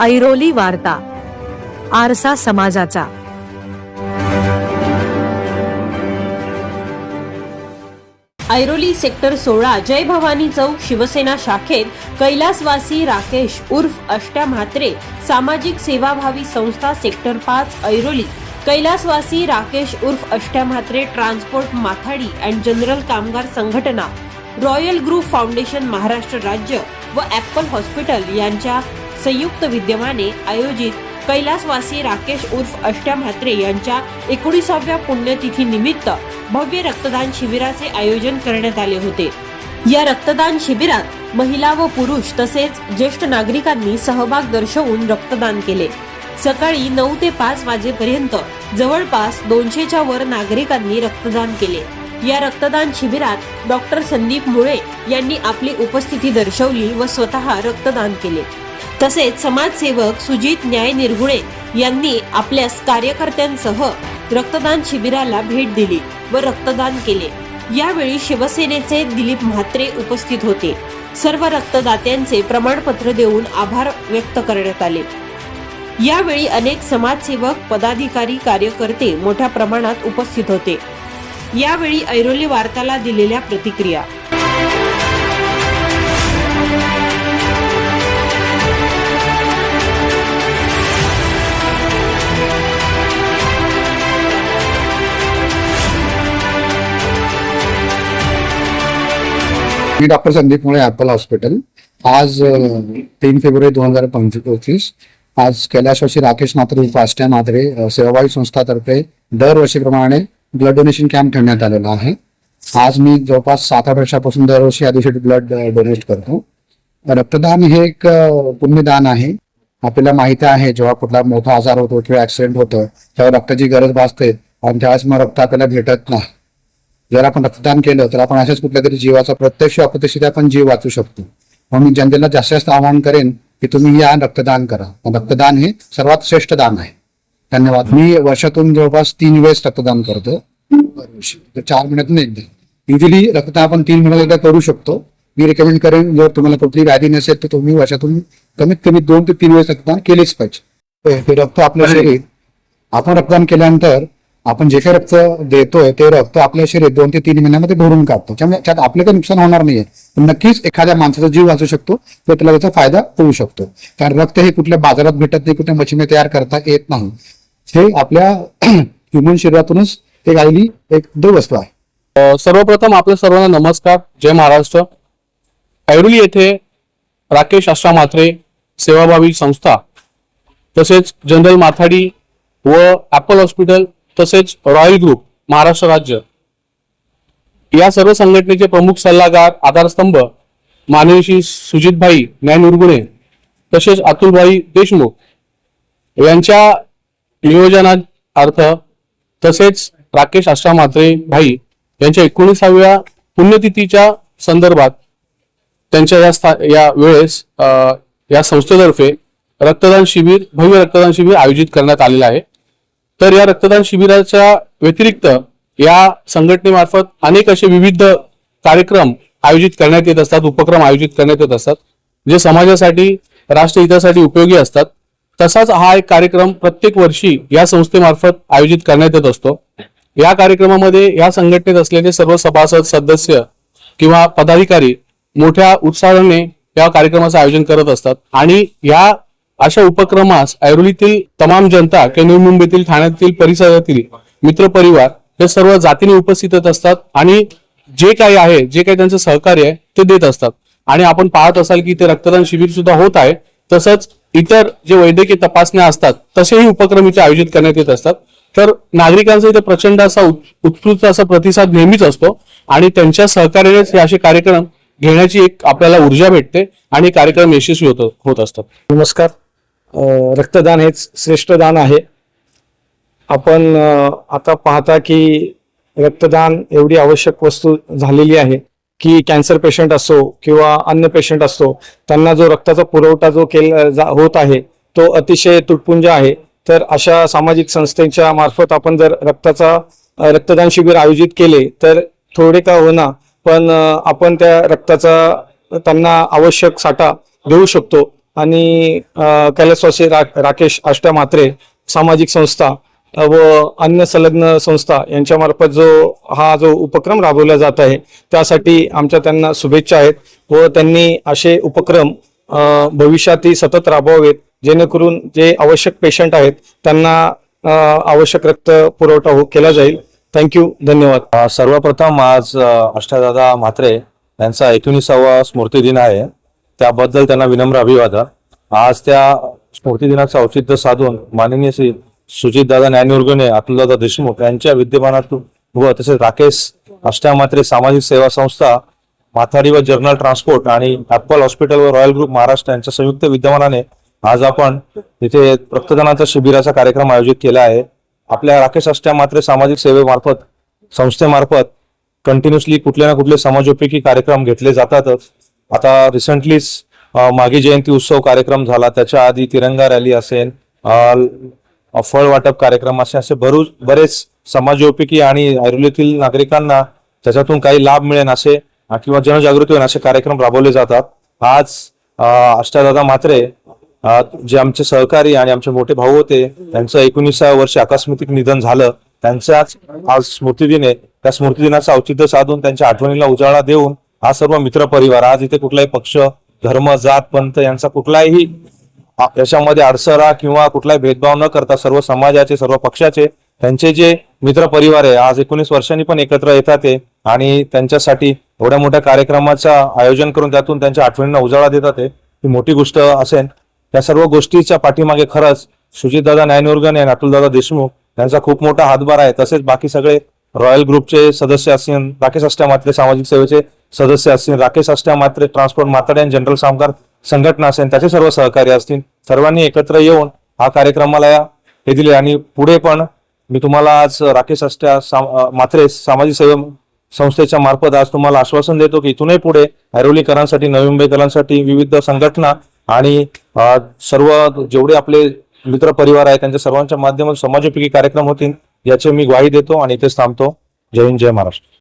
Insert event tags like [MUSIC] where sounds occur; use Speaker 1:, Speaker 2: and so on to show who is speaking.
Speaker 1: ऐरोली वार्ता आरसा समाजाचा.
Speaker 2: ऐरोली सेक्टर सोळा जय भवानी चौक शिवसेना शाखेत कैलासवासी राकेश उर्फ अष्ट्या म्हात्रे सामाजिक सेवाभावी संस्था सेक्टर पाच ऐरोली. कैलासवासी राकेश उर्फ Ashtya Mhatre transport Mathadi and general कामगार संघटना रॉयल ग्रुप फाउंडेशन महाराष्ट्र राज्य व ॲपल हॉस्पिटल यांच्या संयुक्त विद्यमाने आयोजित कैलासवासी राकेश उर्फ अष्ट्या म्हात्रे यांच्या एकोणीसाव्या पुण्यतिथी निमित्त भव्य रक्तदान शिबिराचे आयोजन करण्यात आले होते. या रक्तदान शिबिरात महिला व पुरुष तसेच ज्येष्ठ नागरिकांनी सहभाग दर्शवून रक्तदान केले. सकाळी नऊ ते पाच वाजेपर्यंत जवळपास दोनशेच्या वर नागरिकांनी रक्तदान केले. या रक्तदान शिबिरात डॉक्टर संदीप मुळे यांनी आपली उपस्थिती दर्शवली व स्वतः रक्तदान केले. तसेच समाजसेवक सुजित न्याय निर्गुळे यांनी आपल्या कार्यकर्त्यांसह रक्तदान शिबिराला भेट दिली व रक्तदान केले. यावेळी शिवसेनेचे दिलीप म्हात्रे उपस्थित होते. सर्व रक्तदात्यांचे प्रमाणपत्र देऊन आभार व्यक्त करण्यात आले. यावेळी अनेक समाजसेवक पदाधिकारी कार्यकर्ते मोठ्या प्रमाणात उपस्थित होते. यावेळी ऐरोली वार्ताला दिलेल्या प्रतिक्रिया
Speaker 3: मी डॉक्टर संदीप मुळे ऍपल हॉस्पिटल. आज तीन फेब्रुवारी दोन हजार पंचवीस आज कैलाशवासी राकेश म्हात्रे फास्ट्या म्हात्रे अ, सेवाभावी संस्थातर्फे दरवर्षीप्रमाणे ब्लड डोनेशन कॅम्प ठेवण्यात आलेला आहे. आज मी जवळपास सात आठ वर्षापासून दरवर्षी या दिवशी ब्लड डोनेट करतो. रक्तदान हे एक पुण्यदान आहे. आपल्याला माहिती आहे जेव्हा कुठला मोठा आजार होतो किंवा ऍक्सिडेंट होतो तेव्हा रक्ताची गरज भासते आणि त्यावेळेस मग रक्त आपल्याला भेटत नाही. जर आपण रक्तदान केलं तर आपण अशाच कुठल्या तरी जीवाचा प्रत्यक्ष अप्रत्यक्षित आपण जीव वाचू शकतो. म्हणून मी जनतेला जास्तीत जास्त आवाहन करेन की तुम्ही या रक्तदान करा. रक्तदान हे सर्वात श्रेष्ठ दान आहे. धन्यवाद. मी वर्षातून जवळपास तीन वेळेस रक्तदान करतो. चार महिन्यातून एकदा. युजली रक्तदान आपण तीन महिन्यात एकदा करू शकतो. मी रेकमेंड करेन जर तुम्हाला कुठली व्याधी नसेल तर तुम्ही वर्षातून कमीत कमी दोन ते तीन वेळेस रक्तदान केलेच पाहिजे. रक्त आपल्या शरीर आपण रक्तदान केल्यानंतर आपण जे काही रक्त देतोय ते रक्त आपल्या शरीर दोन ते तीन महिन्यामध्ये भरून काढतो. त्यामुळे त्यात आपलं काही नुकसान होणार नाहीये. पण नक्कीच एखाद्या माणसाचा जीव वाचू शकतो तर त्याला त्याचा फायदा होऊ शकतो. कारण रक्त हे कुठल्या बाजारात भेटत नाही कुठल्या मशीने तयार करता येत नाही. हे आपल्या [CLEARS THROAT] ह्युमन शरीरातूनच एक आलेली एक वस्तू आहे.
Speaker 4: सर्वप्रथम आपल्या सर्वांना नमस्कार. जय महाराष्ट्र. ऐरोली येथे राकेश आश्रा म्हात्रे सेवाभावी संस्था तसेच जनरल माथाडी व ऍपल हॉस्पिटल तसेच रॉयल ग्रुप महाराष्ट्र राज्य. या सर्व संघटनेचे प्रमुख सल्लागार आधारस्तंभ मानवी श्री सुजितभाई न्याय उर्गुणे तसेच अतुलभाई देशमुख यांच्या नियोजनार्थ तसेच राकेश आशा म्हात्रे भाई यांच्या एकोणीसाव्या पुण्यतिथीच्या संदर्भात त्यांच्या या स्था या वेळेस या संस्थेतर्फे रक्तदान शिबिर भव्य रक्तदान शिबिर आयोजित करण्यात आलेलं आहे. तर या रक्तदान शिबिराच्या व्यतिरिक्त या संघटनेमार्फत अनेक असे विविध कार्यक्रम आयोजित करण्यात येत असतात उपक्रम आयोजित करण्यात येत असतात जे समाजासाठी राष्ट्रहितासाठी उपयोगी असतात. तसाच हा एक कार्यक्रम प्रत्येक वर्षी या संस्थेमार्फत आयोजित करण्यात येत असतो. या कार्यक्रमामध्ये या संघटनेत असलेले सर्व सभासद सदस्य किंवा पदाधिकारी मोठ्या उत्साहाने या कार्यक्रमाचं आयोजन करत असतात. आणि या अशा उपक्रमास ऐरोलीतील तमाम जनता किंवा नवी मुंबईतील ठाण्यातील परिसरातील मित्रपरिवार हे सर्व जातीने उपस्थित असतात आणि जे काही आहे जे काही त्यांचं सहकार्य आहे ते देत असतात. आणि आपण पाहत असाल की ते रक्तदान शिबिर सुद्धा होत आहे. तसंच इतर जे वैद्यकीय तपासण्या असतात तसेही उपक्रम इथे आयोजित करण्यात येत असतात. तर नागरिकांचा इथे प्रचंड असा उत्स्फूर्त असा प्रतिसाद नेहमीच असतो आणि त्यांच्या सहकार्यानेच हे असे कार्यक्रम घेण्याची एक आपल्याला ऊर्जा भेटते आणि कार्यक्रम यशस्वी होत होत असतात.
Speaker 5: नमस्कार. रक्तदान हेच श्रेष्ठ दान आहे. आपण आता पाहता की रक्तदान एवढी आवश्यक वस्तू झालेली आहे की कॅन्सर पेशंट असो किंवा अन्य पेशंट असतो त्यांना जो रक्ताचा पुरवठा जो केला जा- होत आहे तो अतिशय तुटपुंज आहे. तर अशा सामाजिक संस्थेच्या मार्फत आपण जर रक्ताचा रक्तदान शिबिर आयोजित केले तर थोडे का होणार पण आपण त्या रक्ताचा त्यांना आवश्यक साठा देऊ शकतो. आणि कैलासवासी रा राकेश आष्ट्या म्हात्रे सामाजिक संस्था व अन्य संलग्न संस्था यांच्यामार्फत जो हा जो उपक्रम राबवला जात आहे त्यासाठी आमच्या त्यांना शुभेच्छा आहेत व त्यांनी असे उपक्रम भविष्यातही सतत राबवावेत जेणेकरून जे आवश्यक पेशंट आहेत त्यांना आवश्यक रक्त पुरवठा हो केला जाईल. थँक्यू धन्यवाद.
Speaker 6: सर्वप्रथम आज अ, अष्टादादा म्हात्रे यांचा एकोणीसावा स्मृती दिन आहे. त्याबद्दल त्यांना विनम्र अभिवादन. आज त्या स्मृती दिनाचं औचित्य साधून माननीय श्री सुजितदादा न्यायनिर्गुणे अतुलदादा देशमुख यांच्या विद्यमानातून व तसेच राकेश अष्टामात्रे सामाजिक सेवा संस्था माथाडी व जर्नल ट्रान्सपोर्ट आणि ऍपल हॉस्पिटल व रॉयल ग्रुप महाराष्ट्र यांच्या संयुक्त विद्यमानाने आज आपण इथे रक्तदानाचा शिबिराचा कार्यक्रम आयोजित केला आहे. आपल्या राकेश अष्ट्या मात्र सामाजिक सेवेमार्फत संस्थेमार्फत कंटिन्युअसली कुठले ना कुठले समाजोपयोगी कार्यक्रम घेतले जातातच. आता रिसेंटलीच मागे जयंती उत्सव कार्यक्रम झाला. त्याच्या आधी तिरंगा रॅली असेल फळ वाटप कार्यक्रम असे असे भरूच बरेच समाजोपयोगी आणि ऐरोलीतील नागरिकांना त्याच्यातून काही लाभ मिळेल असे किंवा जनजागृती होईल असे कार्यक्रम राबवले जातात. आज अ, अष्टादादा म्हात्रे जे आमचे सहकारी आणि आमचे मोठे भाऊ होते त्यांचं एकोणीसाव्या वर्षी आकस्मिक निधन झालं. त्यांच्याच आज स्मृतिदिन आहे. त्या स्मृतिदिनाचं औचित्य साधून त्यांच्या आठवणीला उजाळा देऊन हा सर्व मित्र परिवार आज इथे कुठलाही पक्ष धर्म जात पंथ यांचा कुठलाही याच्यामध्ये अडसरा किंवा कुठलाही भेदभाव न करता सर्व समाजाचे सर्व पक्षाचे त्यांचे जे मित्र परिवार आहे आज एकोणीस वर्षांनी पण एकत्र येतात ते आणि त्यांच्यासाठी एवढ्या मोठ्या कार्यक्रमाचं आयोजन करून त्यातून त्यांच्या आठवणींना उजाळा देतात ही. मोठी गोष्ट असेल. त्या सर्व गोष्टीच्या पाठीमागे खरंच सुजितदादा न्यायनिवर्गने आणि अतुलदादा देशमुख यांचा खूप मोठा हातभार आहे. तसेच बाकी सगळे रॉयल ग्रुपचे सदस्य असेल बाकी अष्ट्या सामाजिक सेवेचे सदस्य असतील. राकेश अष्ट्या मात्रे ट्रान्सपोर्ट माताडे आणि जनरल कामगार संघटना असेल त्याचे सर्व सहकारी असतील. सर्वांनी एकत्र येऊन हा कार्यक्रमाला हे दिले. आणि पुढे पण मी तुम्हाला आज राकेश अष्ट्या साम- मात्रे सामाजिक सेवा संस्थेच्या मार्फत आज तुम्हाला आश्वासन देतो की इथूनही पुढे ऐरोलीकरांसाठी नवी मुंबईकरांसाठी विविध संघटना आणि सर्व जेवढे आपले मित्र परिवार आहेत त्यांच्या सर्वांच्या माध्यमातून समाजोपयोगी कार्यक्रम होतील याची मी ग्वाही देतो आणि इथेच थांबतो. जय हिंद जय महाराष्ट्र.